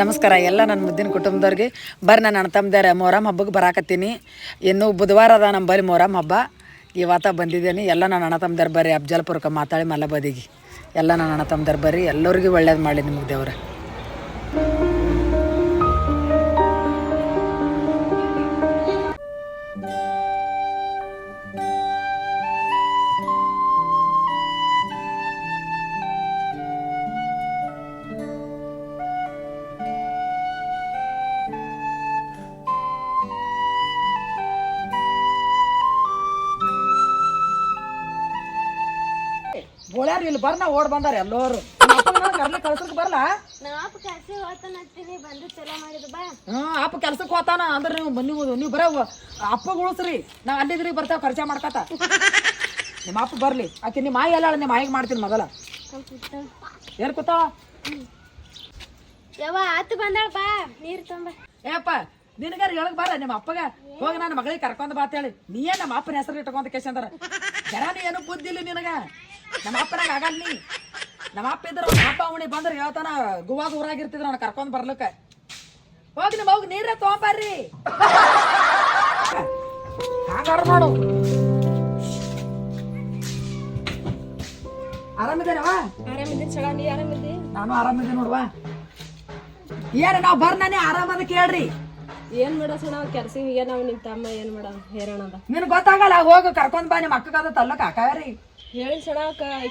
ನಮಸ್ಕಾರ. ಎಲ್ಲ ನನ್ನ ಮುದ್ದಿನ ಕುಟುಂಬದವ್ರಿಗೆ. ಬರ್ರಿ ನಾನು ಅಣ್ಣ ತಮ್ಮದಾರ ಮೊಹರಾಮ್ ಹಬ್ಬಕ್ಕೆ ಬರಾಕತ್ತೀನಿ. ಇನ್ನು ಬುಧವಾರ ಅದ ನಮ್ಮ ಮೊಹರಮ್ ಹಬ್ಬ. ಇವತ್ತ ಬಂದಿದ್ದೀನಿ ಎಲ್ಲ ನನ್ನ ಅಣ್ಣ ತಮ್ಮದಾರ ಬರ್ರಿ. ಅಬ್ಜಲ್ಪುರಕ್ಕೆ ಮಾತಾಡಿ ಮಲ್ಲ ಬದಿಗೆ ಎಲ್ಲ ನನ್ನ ಅಣ್ಣ ತಮ್ಮದಾರ ಬರ್ರಿ. ಎಲ್ಲರಿಗೂ ಒಳ್ಳೇದು ಮಾಡಲಿ ನಿಮಗೆ ದೇವ್ರ. ಬೋಳ್ಯಾರು ಇಲ್ಲಿ ಬರ್ನ ಓಡ್ ಬಂದಾರ ಎಲ್ಲೋರು. ಕರ್ಲಿ ಕಳ್ಸಕ್ ಬರಲ್ಲ ಕೆಲ್ಸಕ್ಕೆ ಕಸಿ ಹೋಗ್ತಾನತ್ತೀನಿ ಬಂದು ಚಲೋ ಮಾಡಿದ್ ಬಾ. ಹ್ಞೂ ಅಪ್ಪ ಕೆಲ್ಸಕ್ಕೆ ಹೋತಾನ ಅಂದ್ರೆ ನೀವು ನೀವು ನೀವು ಬರೋ ಅಪ್ಪ ಉಳಿಸ್ರಿ. ನಾ ಅಲ್ಲಿದ್ರಿ ಬರ್ತಾವ ಖರ್ಚ ಮಾಡ್ಕತ. ನಿಮ್ಮ ಅಪ್ಪ ಬರ್ಲಿ. ಆಕೆ ನಿಮ್ಮ ಮಾಯಿ ಎಲ್ಲ ನಿಮ್ಮ ಮಾಯಿಗೆ ಮಾಡ್ತೀನಿ ಮೊದಲ. ಏನ್ ಕೂತಾವ ಯವ್ವ ಆತು ಬಂದಾಳ ಬಾ ನೀರ್ ತೊಂಬ. ಏಪ್ಪ ನಿನಗಾರ ಹೇಳಕ್ ಬಾರ? ನಿಮ್ಮ ಅಪ್ಪಗ ಹೋಗಿ ನನ್ನ ಮಗಳಿಗೆ ಕರ್ಕೊಂಡ್ ಬಾ ಅಂತ ಹೇಳಿ. ನೀ ನಮ್ಮ ಅಪ್ಪನ ಹೆಸರು ಇಟ್ಕೊಂತ ಕೇಶ ಅಂದ್ರ. ಜನ ಏನು ಬುದ್ಧಿ ಇಲ್ಲ ನಿನಗ. ನಮ್ಮ ಅಪ್ಪನಾಗ ಆಗಲ್ಲ ನೀ. ನಮ್ಮ ಅಪ್ಪ ಇದ್ರ ಅಪ್ಪ ಅವಣಿ ಬಂದ್ರೆ ಹೇಳ್ತಾನ ಗುವಾಗ ಊರಾಗಿರ್ತಿದ್ರ ಅವ್ನ ಕರ್ಕೊಂಡ್ ಬರ್ಲಕ್ಕ. ಹೋಗಿ ನಿಮ್ಮ ಹೋಗಿ ನೀರೇ ತಗೊಂಬರ್ರಿ. ಹಾಗಾರ ನೋಡು ಆರಾಮಿದ್ದೇನವ ಆರಾಮಿದ್ದೀನಿ ಚಳ ನೀ ಆರಾಮಿದ್ದಿ? ನಾನು ಆರಾಮಿದ್ದೆ ನೋಡುವ. ಏನ ನಾವ್ ಬರ್ನಾನೆ ಆರಾಮದ ಕೇಳ್ರಿ. ಏನ್ ಮಾಡೋ ಸಣ್ಣ ಕೆಲ್ಸ ಈಗ ನಾವು ನಿಮ್ ತಮ್ಮ ಏನ್ ಮಾಡ ಹೇರೋಣದ ನಿನ್ ಗೊತ್ತಾಗಲ್ಲ ಹೋಗ ಕರ್ಕೊಂಡ್ ಬಾ ನಿಮ್ಮ ಅಕ್ಕಗದ ತಲ್ಲಕ ಕಾಕಾರಿ ಹೇಳಿ ಸಣ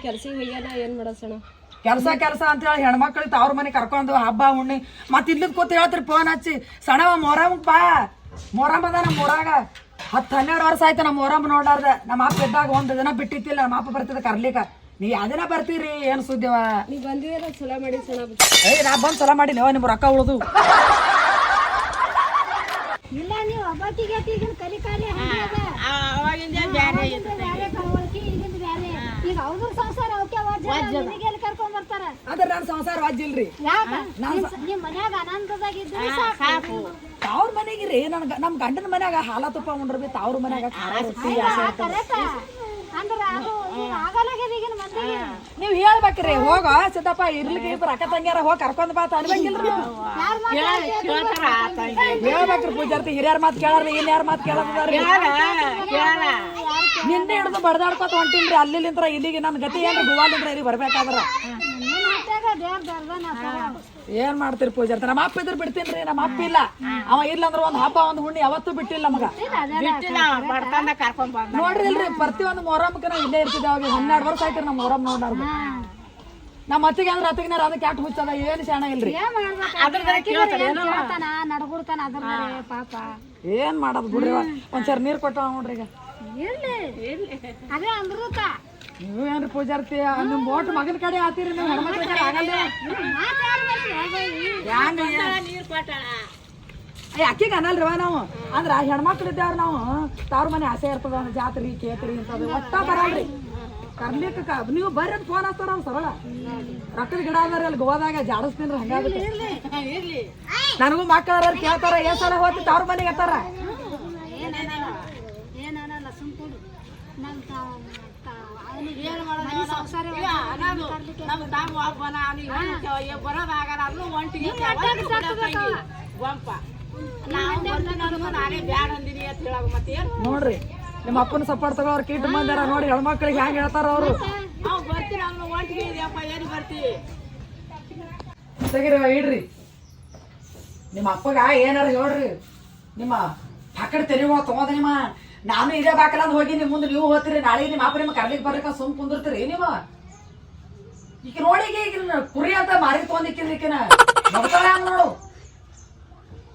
ಕೆಲ್ಸ ಹೋಗ್ಯಾನ ಏನ್ ಮಾಡೋ ಸಣ್ಣ ಕೆಲಸ ಕೆಲಸ ಅಂತ ಹೇಳಿ ಹೆಣ್ಮಕ್ಳಿಗೆ ತವ್ರ ಮನೆ ಕರ್ಕೊಂಡು ಹಬ್ಬ ಉಣ್ಣಿ ಮತ್ ಇಲ್ಲಿದ್ ಕೂತ್ ಹೇಳ್ತಿರಿ ಫೋನ್ ಹಚ್ಚಿ. ಸಣವ ಮೊರಮ್ ಬಾ. ಮೊರಮ್ ಅದ ನಮ್ಮ ಊರಾಗ. ಹತ್ತು ಹನ್ನೆರಡು ವರ್ಷ ಆಯ್ತು ನಮ್ಮ ಮೊರಮ್ ನೋಡಾರ್ದ ನಮ್ಮ ಅಪ್ಪ ಇದ್ದಾಗ ಒಂದು ದಿನ ಬಿಟ್ಟಿತ್ತಿಲ್ಲ ನಮ್ಮ ಅಪ್ಪ ಬರ್ತಿದ್ದ ಕರ್ಲಿಕ. ನೀ ಯಾವ್ದಿನ ಬರ್ತೀರಿ ಏನ್ ಸುದ್ದಿವ? ನೀ ಬಂದಿದ್ದೀರ ಚಲೋ ಮಾಡಿ ಸಣ್ಣ ಏಯ್ ನಾ ಬಂದ್ ಚಲೋ ಮಾಡಿಲ್ಲ ನಿಮ್ ರೊಕ್ಕ ಉಳ್ದು. ಇಲ್ಲ ನೀವು ಒಬ್ಬಟ್ಟಿಗೆ ಈಗಿನ ಕಲಿ ಕಾಲಿ ಈಗ. ಅವ್ರ ಸಂಸಾರ ಅವಕ್ಕೆ ನಿನಗೆ ಎಲ್ಲಿ ಕರ್ಕೊಂಡ್ ಬರ್ತಾರ? ಅದ್ರ ನನ್ನ ಸಂಸಾರ ವಾಜ್ಜಿಲ್ರಿ ಯಾಕ? ನಿಮ್ ಮನ್ಯಾಗ ಸಾಕು. ಮನೆಗೆ ರೀ ನನ್ ನಮ್ ಗಂಡನ ಮನ್ಯಾಗ ಹಾಲ ತುಪ್ಪ ಉಂಡ್ರಿ ತಾವ್ರ ಮನ್ಯಾಗ ಖಾರ ರೊಟ್ಟಿ ಆಸೆ ಇರ್ತದ. ಅಂದ್ರ ಅದು ನೀವ್ ಹೇಳ್ಬೇಕ್ರಿ ಹೋಗ ಸಿದ್ದಪ್ಪ ಇರ್ಲಿಕ್ಕೆ ಇಬ್ರು ಅಕ್ಕ ತಂಗಿಯಾರ ಹೋಗಿ ಕರ್ಕೊಂಡ್ ಬಾ ಅನ್ಬೇಕಿಲ್ರಿ ನೀವು. ಹೇಳ್ಬೇಕ್ರಿ ಪೂಜಾರ್ತಿ ಹಿರಿಯರ್ ಮಾತ್ ಕೇಳಾರ್ರಿ ಇನ್ ಯಾರ ಮಾತು ಕೇಳದ್ರಿ ನಿನ್ನೆ ಹಿಡಿದು ಬಡದಾಡ್ಕೊತ ಹೊಂಟಿನ್ರಿ ಅಲ್ಲಿಲಿಂತ್ರ ಇಲ್ಲಿಗೆ ನನ್ ಗತಿ ಏನ್ರಿ ಗುವಾಲಿಂದ್ರ ಇಲ್ಲಿ ಬರ್ಬೇಕಾದ್ರ ನಿನ್ನ ಹೊಟ್ಯಾಗ ದೇವ್ರ ದರ್ದನ ಏನ್ ಮಾಡ್ತೀರಿ ಪೂಜಾರ್ಥ? ನಮ್ಮ ಅಪ್ಪ ಇದ್ರ ಬಿಡ್ತೀನಿ ನಮ್ಮ ಅಪ್ಪ ಇಲ್ಲ. ಅವ ಇಲ್ಲ ಅಂದ್ರೆ ಒಂದ್ ಹಬ್ಬ ಒಂದ್ ಹುಣ್ಣಿ ಯಾವತ್ತೂ ಬಿಟ್ಟಿಲ್ಲ ನಮಗ ನೋಡ್ರಿ ಇಲ್ರಿ ಪ್ರತಿ ಒಂದು ಮೊಹರಮ್ಕ ನಾವು ಇಲ್ಲೇ ಇರ್ತಿದ್ದೆ ಅವಾಗ ಹನ್ನೆರಡು ವರ್ಷ ಆಯ್ತು ನಮ್ಮ ಮೊರಮ್ ನೋಡ್ರಿ ನಮ್ಮ ಅತ್ತಿಗೆ ಅಂದ್ರೆ ಅತ್ತಿಗೆ ಅದಕ್ಕೆ ಕ್ಯಾಟ್ ಹುಚ್ಚದ ಏನ್ ಶಾಣ ಇಲ್ರಿ. ಕೇಳ್ತಾನ? ನಡ್ಗುಡ್ತಾನ ಅದ್ರ ಪಾಪ. ಏನ್ ಮಾಡೋದು ಬಿಡ್ರಿ. ಒಂದ್ಸರಿ ನೀರ್ ಕೊಟ್ಟ ನೋಡ್ರಿ ಈಗ. ಅದೇ ಅಮೃತ. ನೀವು ಏನ್ರಿ ಪೂಜಾರ್ತಿ ನಿಮ್ ಮೋಟ್ ಮಗನ ಕಡೆ ಆತೀರಿ ನೀವು? ಹೆಣ್ಮಕ್ಳ ಕಡೆ ಆಗಲ್ಲ ಅಕ್ಕಿಗೆ ಅನ್ನಲ್ರಿವ ನಾವು. ಅಂದ್ರ ಹೆಣ್ಮಕ್ಳು ಇದ್ದೇವ್ರ ನಾವು? ತವ್ರ ಮನೆ ಆಸೆ ಇರ್ತದ ಜಾತ್ರಿ ಕೇತ್ರಿ ಅಂತ ಒಟ್ಟ ಬರಲ್ರಿ. ಕರ್ಲಿಕ್ಕೆ ನೀವು ಬರ್ರಿ ಅಂತ ಫೋನ್ ಹಚ್ತಾರ ಅವ್ರು ಸರಳ. ರೊಕ್ಕದ ಗಿಡ ಅದಾರ ಅಲ್ಲಿ ಗೋವಾದಾಗ ಜಾಡಿಸ್ತೀನಿ ಹಂಗಾಗುತ್ತೆ. ನನಗೂ ಮಕ್ಕಳ ಕೇಳ್ತಾರ ಏನ್ ಸಲ ಹೋಗ್ತಿ ತವ್ರ ಮನೆಗೆ ಎತ್ತಾರ ನೋಡ್ರಿ, ನಿಮ್ಮ ಅಪ್ಪನ ಸಪೋರ್ಟ್ ತಗೋರ್ ಕೀಟ ಬಂದಾರ ನೋಡಿ ಹೆಣ್ಮಕ್ಳಿಗೆ ಹೆಂಗ್ ಹೇಳ್ತಾರ ಅವರು. ತೆಗಿರಿ ಇಡ್ರಿ. ನಿಮ್ಮ ಅಪ್ಪಗ ಏನಾರ ಹೇಳ್ರಿ. ನಿಮ್ಮ ಪಕ್ಕಡ ತೆರಿವ ತಗೋದ ನಿಮ್ಮ ನಾನು ಇದೇ ಬಾಕಲ ಹೋಗಿ ನಿಮ್ ಮುಂದೆ ನೀವು ಹೋಗ್ತೀರಿ ನಾಳೆ ನಿಮ್ಮ ಅಪ್ಪ ನಿಮ್ಮ ಕರ್ಲಿಕ್ಕೆ ಬರ್ಲಿಕ್ಕ ಸುಮ್ ಕುಂದಿರ್ತೀರಿ ನೀವು? ಈಗ ನೋಡಿ ಈಗ ಕುರಿ ಅಂತ ಮಾರಿ ನೋಡ್ತಾಳೆ ಹಂಗ ನೋಡು.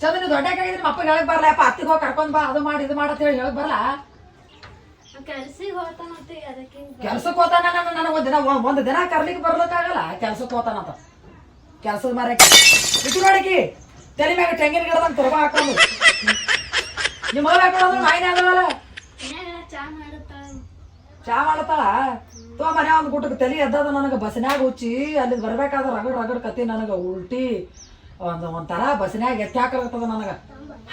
ಚಂದ ನೀವು ದೊಡ್ಡ ಕೈ ನಿಮ್ಮ ಅಪ್ಪ ಹೇಳಕ್ ಬರಲ್ಲ ಅಪ್ಪ ಅತ್ತಿಗೆ ಹೋಗಿ ಕರ್ಕೊಂಡ್ ಬಾ ಅದು ಮಾಡಿ ಇದು ಮಾಡ ಅಂತ ಹೇಳಿ ಹೇಳಕ್ ಬರಲ್ಲ ಕೆಲ್ಸಕ್ಕೆ ಹೋತಾನ ನಾನು ನನಗೆ ಒಂದ್ ದಿನ ಒಂದ್ ದಿನ ಕರ್ಲಿಕ್ಕೆ ಬರ್ಲಿಕ್ಕಾಗಲ್ಲ ಕೆಲ್ಸಕ್ಕೆ ಹೋತಾನಂತ ಕೆಲ್ಸದ ಮಾರಕ್ಕೆ ಇಟ್ಟು ನೋಡಕಿ ತಲೆ ಮ್ಯಾಗ ತೆಂಗಿನ ಗಿಡದ ತುರ್ಬ ಹಾಕೊಂಡು ನಿಮ್ಮ ಮಗ ಹಾಕೊಳ್ಳೋದು ಮಾಯಿನ ಆಗಲ್ಲ ಚಾ ಮಾಡುತ್ತಾಳ ಚಾ ಮಾಡತಾಳ? ತೋ ಮನೆ ಒಂದು ಗುಟ್ಟಕ್ಕೆ ತಲೆ ಎದ್ದದ ನನಗೆ ಬಸ್ನ್ಯಾಗ ಹುಚ್ಚಿ ಅಲ್ಲಿ ಬರ್ಬೇಕಾದ್ರೆ ರಗಡ್ ರಗಡ್ ಕತಿ ನನಗೆ ಉಲ್ಟಿ. ಒಂದು ಒಂಥರ ಬಸ್ನ್ಯಾಗ ಎತ್ತಿ ಹಾಕಲಾಗ್ತದ ನನಗೆ.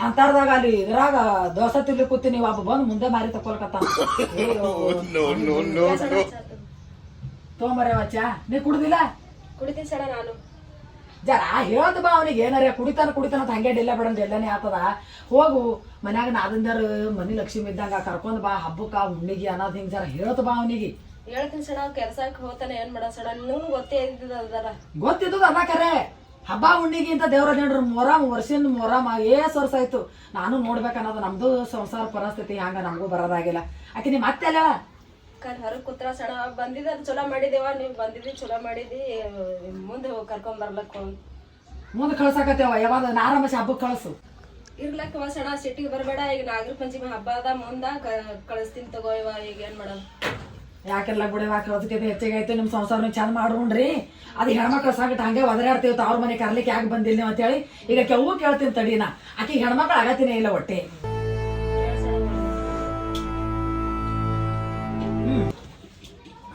ಅಂತಾರ್ದಾಗ ಅಲ್ಲಿ ಇದ್ರಾಗ ದೋಸೆ ತಿರ್ಲಿ ಕೂತೀನಿ ಅಬ್ಬ ಬಂದು ಮುಂದೆ ಮಾರಿ ತಕೊಲ್ಕತ್ತ ತೊಗೊಂಬರ್ಯವ ಚಾ. ನೀ ಕುಡ್ದಿಲ್ಲ? ಕುಡಿತೀನಿ ಸಡ ನಾನು. ಜರ ಹೇಳ್ದು ಬಾ ಅವನಿಗೆ ಏನಾರ ಕುಡಿತಾನ ಕುಡಿತಾನ ಅಂತ ಹಂಗೆ ಡೆಲ್ಲ ಬಿಡಂದ್ ಎಲ್ಲನೇ ಆತದ ಹೋಗು ಮನ್ಯಾಗ ನಾದಂದರ ಮನಿ ಲಕ್ಷ್ಮಿ ಇದ್ದಂಗ ಕರ್ಕೊಂಡ್ ಬಾ ಹಬ್ಬಕ್ಕ ಹುಣ್ಣಿಗೆ ಅನ್ನೋದ್ ಹಿಂಗ್ ಜರ ಹೇಳ್ತು ಬಾ ಅವನಿಗೆ. ಹೇಳ್ತೀನಿ ಸಣ ಕೆಲ್ಸಕ್ಕೆ ಹೋಗ್ತಾನೆ ಏನ್ ಮಾಡ ಸಣ ನಿನಗೂ ಗೊತ್ತೇ ಇದ್ದಿದ್ದ ಅದರ. ಗೊತ್ತಿದ್ದು ಅದ ಕರೆ. ಹಬ್ಬ ಹುಣ್ಣಿಗೆ ಅಂತ ದೇವ್ರ ಜನರು ಮೊರಾಮ್ ವರ್ಷಿಂದ ಮೊರಾಮ್ ಏ ವರ್ಷ ಆಯ್ತು. ನಾನು ನೋಡ್ಬೇಕನ್ನೋದು ನಮ್ದು ಸಂಸಾರ ಪರಿಸ್ಥಿತಿ ಹಂಗ ನಮಗೂ ಬರೋದಾಗಿಲ್ಲ. ಆಕೆ ನಿಮ್ಮ ಮತ್ತೆ ಅಲ್ಲ ಕರ್ ಹರ ಕೂತ್ರ ಸಣ. ಬಂದಿದ್ದ ಅದು ಚಲೋ ಮಾಡಿದೇವ ನೀವು ಬಂದಿದ್ದಿ ಚಲೋ ಮಾಡಿದಿ ಮುಂದೆ ಹೋಗಿ ಕರ್ಕೊಂಡ್ ಬರ್ಲಕ್ ಹೋಗ್. ಮುಂದೆ ಕಳ್ಸಾಕತ್ತೇವ ಯಾವಾಗ ನಾರಾಮ ಹಬ್ಬಕ್ಕೆ ಕಳ್ಸು. ಇರ್ಲಕ್ಕವ ಸಣ ಸಿಟಿಗೆ ಬರಬೇಡ ಈಗ ನಾಗರ ಪಂಚಮಿ ಹಬ್ಬ ಅದ ಮುಂದ ಕ- ಕಳಿಸ್ತೀನಿ ತಗೋ ಇವ ಈಗ ಏನ್ ಮಾಡೋದು? ಯಾಕೆಲ್ಲ ಬಿಡವ ಅದಕ್ಕೆ ಹೆಚ್ಚಿಗೆ ಆಯ್ತು ನಿಮ್ಮ ಸಂಸಾರನ ಚಂದ ಮಾಡ್ಕೊಂಡ್ರಿ. ಅದು ಹೆಣ್ಮಕ್ಳು ಸಾಗಿಟ್ಟು ಹಂಗೆ ಒದರಾಡ್ತೀವಿ ಅವ್ರ ಮನೆ ಕರ್ಲಿಕ್ಕೆ ಯಾಕೆ ಬಂದಿಲ್ಲ ನೀವು ಅಂತೇಳಿ. ಈಗ ಕೆವು ಕೇಳ್ತೀನಿ ತಡಿನ. ಆಕೆ ಹೆಣ್ಮಕ್ಳು ಆಗತ್ತಿನೇ ಇಲ್ಲ ಹೊಟ್ಟೆ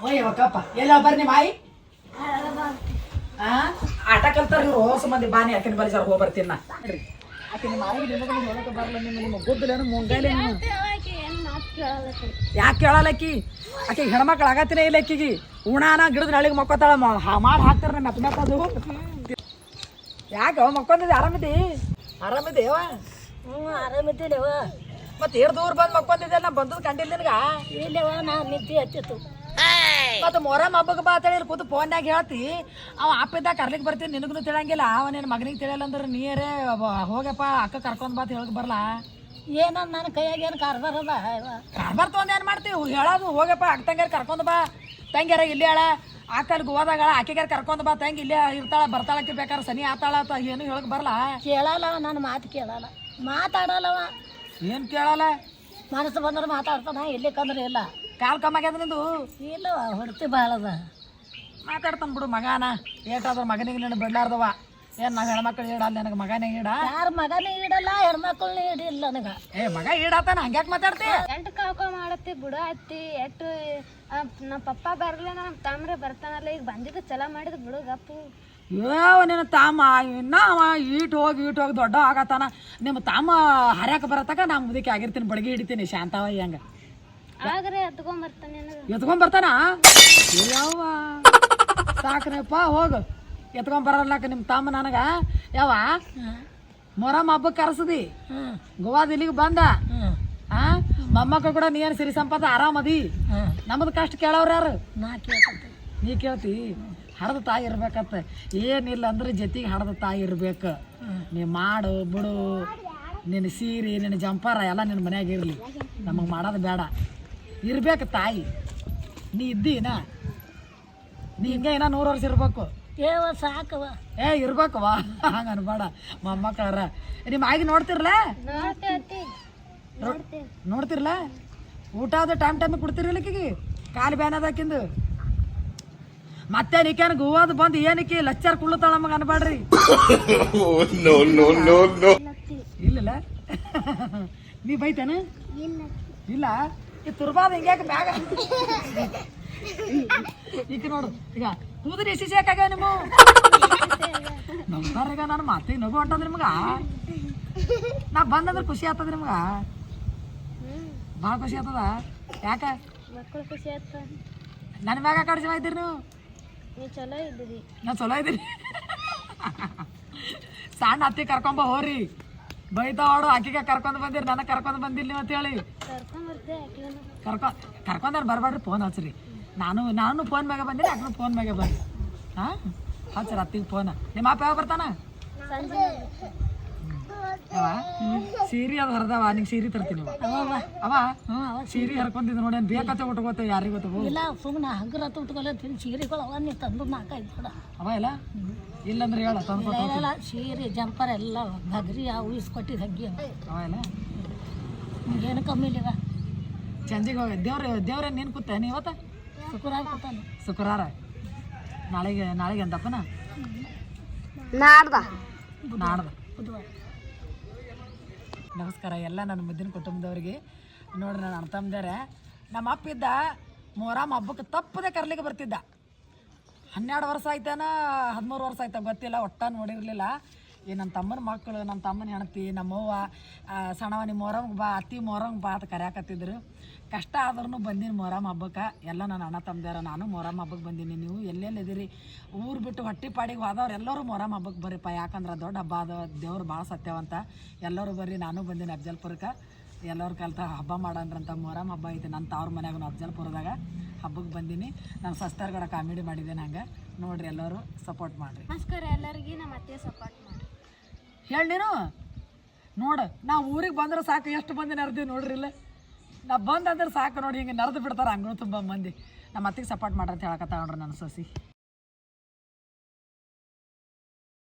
ಓಯ್ಯವಕ್ಕಪ್ಪ ಎಲ್ಲ ಬರ್ರಿ ಆ ಆಟ ಕಲ್ತಾರ ಇವ್ರು ಹೊಸ ಮಂದಿ ಬಾನಿ ಆಕಿನ ಬಲಿ ಸರ್ ಹೋಗಿ ಬರ್ತೀನಿ ನಾ. ಆಕೆ ನಿಮ್ಮ ಆಯಿಗೆ ಹೇಳಕ್ಕೆ ಬರಲ್ಲ ನಿಮ್ಮ ನಿಮ್ಮ ಗುದ್ದಲೇನು ಮುಂಗೈಲೆ ಯಾಕೆ ಕೇಳಲಕ್ಕಿ? ಆಕೆ ಹೆಣ್ಮಕ್ಳು ಆಗತ್ತಿನೇ ಇಲ್ಲ ಆಕಿಗೆ ಉಣಾನ ಗಿಡದ ನಳಿಗೆ ಮಕ್ಕೋತಾಳ ಮಾಡಿ ಹಾಕ್ತಾರ ಮೆತ್ತ ಅದು. ಯಾಕೆ ಮಕ್ಕೊಂದಿದೆ ಆರಾಮಿದ್ದಿ ಆರಾಮಿದೇವ ಹ್ಞೂ ಆರಾಮಿದ್ದೀನವ ಮತ್ತೆ ಎರಡು ದೂರ ಬಂದು ಮಕ್ಕೊಂದಿದ್ದೆ ನಾ ಬಂದದ್ದು ಕಂಡಿಲ್ಲ ನಿನಗ? ಇಲ್ಲವ ನಾ ನಿದ್ದೆ ಹತ್ತಿತ್ತು ಮತ್ತೆ ಮೊರಮ್ ಹಬ್ಬಕ್ಕೆ ಬಾ ಅಂತೇಳಿ ಕೂತು ಫೋನ್ಯಾಗ ಹೇಳ್ತಿ. ಅವ ಅಪ್ಪಿದ್ದಾಗ ಕರ್ಲಿಕ್ಕೆ ಬರ್ತೀನಿ ನಿನಗೂ ತಿಳಂಗಿಲ್ಲ ಅವ ನಿನ್ನ ಮಗನಿಗೆ ತಿಳಿಯಲ್ಲ ಅಂದ್ರೆ ನೀರೇ ಹೋಗಪ್ಪ ಅಕ್ಕ ಕರ್ಕೊಂಡ್ ಬಾ ಹೇಳಕ್ ಬರಲ್ಲ ಏನ ನನ್ನ ಕೈಯಾಗ ಏನು ಕಾರ್ಬಾರ ಅದ? ಕಾರ್ಬಾರ್ ತೊಗೊಂಡು ಏನು ಮಾಡ್ತೀವಿ ಹೇಳೋದು ಹೋಗಪ್ಪ ಅಕ್ಕ ತಂಗ್ಯಾರ ಕರ್ಕೊಂಡ್ ಬಾ. ತಂಗ್ಯಾರ ಇಲ್ಲಿ ಹೇಳ ಆಕಲ್ ಗೋವಾದಾಗ ಆಕೆಗಾರ ಕರ್ಕೊಂಡ್ ಬಾ. ತಂಗಿ ಇಲ್ಲೇ ಇರ್ತಾಳ ಬರ್ತಾಳಕ್ಕೆ ಬೇಕಾದ್ರೆ ಸನಿ ಆತಾಳ ಅಂತ ಏನು ಹೇಳಕ್ ಬರಲ್ಲ ಕೇಳಲ್ಲ ನನ್ನ ಮಾತು ಕೇಳಲ್ಲ. ಮಾತಾಡಲ್ಲವ ಏನು ಕೇಳಲ್ಲ? ಮನಸ್ಸು ಬಂದ್ರೆ ಮಾತಾಡ್ತಾನ ಇಲ್ಲಿ ಕಂದ್ರೆ ಇಲ್ಲ. ಕಾಲ್ ಕಮ್ಮಾಗ್ಯದ ನಿಂದು? ಇಲ್ಲವ ಹೊಡ್ತಿ ಭಾಳ ಅದ. ಮಾತಾಡ್ತಾನ ಬಿಡು ಮಗಾನ. ಏಟಾದ್ರ ಮಗನಿಗೆ ನೀನು ಬಿಡ್ಲಾರ್ದವ ಏನು ನಾವು ಹೆಣ್ಮಕ್ಳು ಇಡಲ್ಲ ನನಗೆ ಮಗನೇ ಈಡ? ಯಾರ ಮಗನೇ ಇಡಲ್ಲ ಹೆಣ್ಮಕ್ಳು ಇಡಿಲ್ಲ ನನಗೆ. ಏ ಮಗ ಈಡಾತಾನ ಹಂಗ್ಯಾಕೆ ಮಾತಾಡ್ತಿ? ಎಂಟು ಕಾಕೋ ಮಾಡತ್ತಿ ಬಿಡು ಅತ್ತಿ ಎಟ್ಟು ನಮ್ಮ ಪಪ್ಪ ಬರಲಿಲ್ಲ ನಮ್ಮ ತಾಮ್ರೆ ಬರ್ತಾನಲ್ಲ ಈಗ ಬಂದಿದ್ದು ಚಲ ಮಾಡಿದ್ ಬಿಡು ಗಪ್ಪು. ಯಾವ ನಿನ್ನ ತಾಮ ಇನ್ನ ಅವ ಈಟ್ ಹೋಗಿ ಈಟ್ ಹೋಗಿ ದೊಡ್ಡ ಆಗತ್ತಾನ. ನಿಮ್ಮ ತಾಮ ಹರ್ಯಾಕ ಬರತಕ ನಾ ಮುದಕ್ಕೆ ಆಗಿರ್ತೀನಿ ಬಡಗಿ ಹಿಡಿತೀನಿ ಶಾಂತವ ಹಂಗ? ಎತ್ಕೊಂಡ್ ಬರ್ತಾನೆ ಯಾವ ಸಾಕ್ರಪ್ಪ ಹೋಗು. ಎತ್ಕೊಂಡ್ ಬರಲ್ಲಕ ನಿಮ್ಮ ತಮ್ಮ ನನಗ. ಯಾವ ಮೊರಮ್ ಹಬ್ಬಕ್ಕೆ ಕರೆಸದಿ. ಗೋವಾ ಗೋವಾದ ಇಲ್ಲಿಗೆ ಬಂದ. ಆ? ಮೊಮ್ಮಕ್ಕಳು ಕೂಡ ನೀನು ಸಿರಿ ಸಂಪದ ಆರಾಮದಿ ಅದಿ. ನಮ್ದು ಕಷ್ಟ ಕೇಳವ್ರ ಯಾರು? ನಾ ಕೇಳ್ತಿ ನೀ ಕೇಳ್ತಿ. ಹಡದ ತಾಯಿ ಇರ್ಬೇಕತ್ತ ಏನಿಲ್ಲ ಅಂದ್ರೆ ಜೊತೆಗೆ ಹಡದ ತಾಯಿ ಇರ್ಬೇಕು. ನೀ ಮಾಡು ಬಿಡು. ನಿನ್ನ ಸೀರೆ ನಿನ್ನ ಜಂಪಾರ ಎಲ್ಲ ನಿನ್ನ ಮನ್ಯಾಗ ಇರಲಿ. ನಮಗೆ ಮಾಡೋದು ಬೇಡ. ಇರ್ಬೇಕು ತಾಯಿ. ನೀ ಇದ್ದೀನ? ನೀ ಹಿಂಗೆ ಏನೋ ನೂರು ವರ್ಷ ಇರ್ಬೇಕು. ಏವ ಸಾಕವ. ಏ ಇರ್ಬೇಕವ ಹಂಗ ಅನ್ಬೇಡ. ಮೊಮ್ಮಕ್ಕಳರ. ನಿಮ್ಮ ಆಗಿ ನೋಡ್ತಿರ್ಲ? ನೋಡ್ತಿರ್ಲಾ ನೋಡ್ತಿರ್ಲ? ಊಟ ಅದು ಟೈಮ್ ಟೈಮ್ ಕೊಡ್ತಿರಲ್ಲ ಕಿಗಿ ಕಾಲು ಬ್ಯಾನ್ ಅದಾಕಿಂದು ಮತ್ತೆ ನಿಕೇನು ಗೋವಾದ ಬಂದು ಏನಕ್ಕೆ ಲಚ್ಚರ್ ಕುಳ್ಳುತ್ತಾಳ ನಮಗೆ ಅನ್ಬೇಡ್ರಿ ಇಲ್ಲ ನೀ ಬೈತಾನ? ಇಲ್ಲ? ಈ ತುರ್ಬಾದ ಹಿಂಗ್ಯಾಕ ಬ್ಯಾಗ? ಈಗ ನೋಡು ಈಗ ಕೂದಲು ಎಸಿ ಸಾಕಾಗ ನಿಮ್ಮ? ನಮ್ಗಾರೀಗ ನಾನು ಮತ್ತೆ ನಗು ಹೊಂಟದ ನಿಮ್ಗ? ನಾ ಬಂದಂದ್ರೆ ಖುಷಿ ಆಗ್ತದ ನಿಮ್ಗ? ಭಾಳ ಖುಷಿ ಆಗ್ತದ? ಯಾಕ? ಮಕ್ಕಳು ಖುಷಿ ಆಗ್ತದ ನನ್ನ ಮ್ಯಾಗ ಕಡಿಸಿ ಇದ್ದೀರಿ ನೀವು? ಚಲೋ ನಾ ಚಲೋ ಇದ್ದೀರಿ. ಸಣ್ಣ ಅತ್ತಿ ಕರ್ಕೊಂಬ ಹೋರಿ ಬೈತಾವಡು ಆಕಿಗೆ ಕರ್ಕೊಂಡ್ ಬಂದಿರಿ, ನನಗೆ ಕರ್ಕೊಂಡ್ ಬಂದಿಲ್ಲ ನೀವು ಅಂತೇಳಿ ಕರ್ಕೊಂಡ್ ಕರ್ಕೊ, ಕರ್ಕೊಂಡ್ರೆ ಬರಬೇಡ್ರಿ ಫೋನ್ ಹಚ್ರಿ. ನಾನು ನಾನು ಫೋನ್ ಮ್ಯಾಗ ಬಂದಿನಿ, ಆಕಿನ ಫೋನ್ ಮ್ಯಾಗ ಬಂದಿ ಹಾಂ? ಹಚ್ರಿ, ಅತ್ತಿಗೆ ಫೋನ್ ನಿಮ್ಮ ಅಪ್ಪ ಯಾವಾಗ ಬರ್ತಾನ? ಅವ ಸೀರೆ ಅದು ಹರಿದವ ನಿಂಗೆ ಸೀರೆ ತರ್ತೀನಿ ಅವ ಅವ ಸೀರೆ ಹರ್ಕೊಂಡಿದ್ದು ನೋಡಿ ಬೇಕತ್ತೆ ಉಟ್ಕೋತ ಯಾರಿಗೂ ಗೊತ್ತ ಇಲ್ಲ ಸುಮ್ಮನೆ ಹಗ್ರ ತುಟ್ಕೊಲ್ಲ ತಿನ್ ಸೀರೆಗಳು ಅವ ನೀ ತಂದು ನಾಲ್ಕೈದು ಕೊಡ ಅವ ಇಲ್ಲ? ಇಲ್ಲಂದ್ರೆ ಹೇಳ ತಂದು ಇಲ್ಲ ಸೀರೆ ಜಂಪರ್ ಎಲ್ಲ ಬಗ್ರಿ ಅವು ಇಸ್ಕೊಟ್ಟಿದ್ದು ಹಗ್ಗಿ ಅವ ಇಲ್ಲ? ಏನು ಕಮ್ಮಿ ಇಲ್ಲ ಚಂದಿಗೆ ಹೋಗಿ ದೇವ್ರ ದೇವ್ರ ನೀನು ಕೂತ? ನೀವತ್ತ ಶುಕ್ರವಾರ ಕೊಡ್ತಾನೆ ಶುಕ್ರವಾರ? ನಾಳೆಗೆ ನಾಳೆಗೆ ಅಂತಪ್ಪನ ನಾಡ್ದ. ನಾಡ್ದ. ಬುಧವಾರ. ನಮಸ್ಕಾರ, ಎಲ್ಲ ನನ್ನ ಮುದ್ದಿನ ಕುಟುಂಬದವ್ರಿಗೆ. ನೋಡ್ರಿ ನನ್ನ ಅಣ್ಣ ನಮ್ಮ ಅಪ್ಪ ಇದ್ದ ಮೊಹರಾಮ್ ಹಬ್ಬಕ್ಕೆ ತಪ್ಪದೆ ಕರ್ಲಿಕ್ಕೆ ಬರ್ತಿದ್ದ. ಹನ್ನೆರಡು ವರ್ಷ ಆಯ್ತಾನ, ಹದಿಮೂರು ವರ್ಷ ಆಯ್ತಾ ಗೊತ್ತಿಲ್ಲ, ಒಟ್ಟ ನೋಡಿರಲಿಲ್ಲ. ಈ ನನ್ನ ತಮ್ಮನ ಮಕ್ಕಳು ನನ್ನ ತಮ್ಮನ ಹೆಣತಿ, ನಮ್ಮವ್ವ ಸಣ್ಣವ ನಿಮ್ಮ ಮೊರಂಗೆ ಬಾ, ಅತ್ತಿ ಮೊರಂಗೆ ಬಾ ಅಂತ ಕರ್ಯಾಕತ್ತಿದ್ರು. ಕಷ್ಟ ಆದ್ರೂ ಬಂದಿನಿ ಮೊರಮ್ ಹಬ್ಬಕ್ಕೆ. ಎಲ್ಲ ನನ್ನ ಅಣ್ಣ ತಮ್ಮದಾರ ನಾನು ಮೊರಮ್ ಹಬ್ಬಕ್ಕೆ ಬಂದೀನಿ. ನೀವು ಎಲ್ಲೆಲ್ಲಿ ಇದೀರಿ? ಊರು ಬಿಟ್ಟು ಹೊಟ್ಟಿ ಪಾಡಿಗೆ ಹೋದವ್ರು ಎಲ್ಲರೂ ಮೊರಮ್ ಹಬ್ಬಕ್ಕೆ ಬರ್ರಿಪ್ಪ. ಯಾಕಂದ್ರೆ ದೊಡ್ಡ ಹಬ್ಬ ಅದ, ದೇವ್ರು ಭಾಳ ಸತ್ಯವಂತ ಎಲ್ಲರೂ ಬರ್ರಿ, ನಾನು ಬಂದೀನಿ ಅಫ್ಜಲ್ಪುರಕ್ಕೆ ಎಲ್ಲರೂ ಕಲ್ತ ಹಬ್ಬ ಮಾಡಂದ್ರಂತ ಮೊರಮ್ ಹಬ್ಬ ಐತೆ. ನನ್ನ ತವ್ರ ಮನ್ಯಾಗ ಅಫ್ಜಲ್ಪುರದಾಗ ಹಬ್ಬಕ್ಕೆ ಬಂದೀನಿ. ನಾನು ಸಸ್ತಾರ್ಗಡ ಕಾಮಿಡಿ ಮಾಡಿದ್ದೇನೆ ಹಂಗೆ. ನೋಡ್ರಿ ಎಲ್ಲರೂ ಸಪೋರ್ಟ್ ಮಾಡಿರಿ. ನಮಸ್ಕಾರ ಎಲ್ಲರಿಗೂ, ನಮ್ಮ ಅತ್ತೆ ಸಪೋರ್ಟ್ ಹೇಳಿ ನೀನು? ನೋಡು ನಾವು ಊರಿಗೆ ಬಂದ್ರೆ ಸಾಕು, ಎಷ್ಟು ಮಂದಿ ನೆರೆದೀವಿ ನೋಡ್ರಿ ಇಲ್ಲ? ನಾ ಬಂದಂದ್ರೆ ಸಾಕು ನೋಡಿ, ಹಿಂಗೆ ನೆರೆದು ಬಿಡ್ತಾರೆ, ಹಂಗೂ ತುಂಬ ಮಂದಿ. ನಮ್ಮ ಅತ್ತಿಗೆ ಸಪೋರ್ಟ್ ಮಾಡ್ರಿ ಅಂತ ಹೇಳಕತ್ತ ನೋಡ್ರಿ ನನ್ನ ಸೊಸಿ.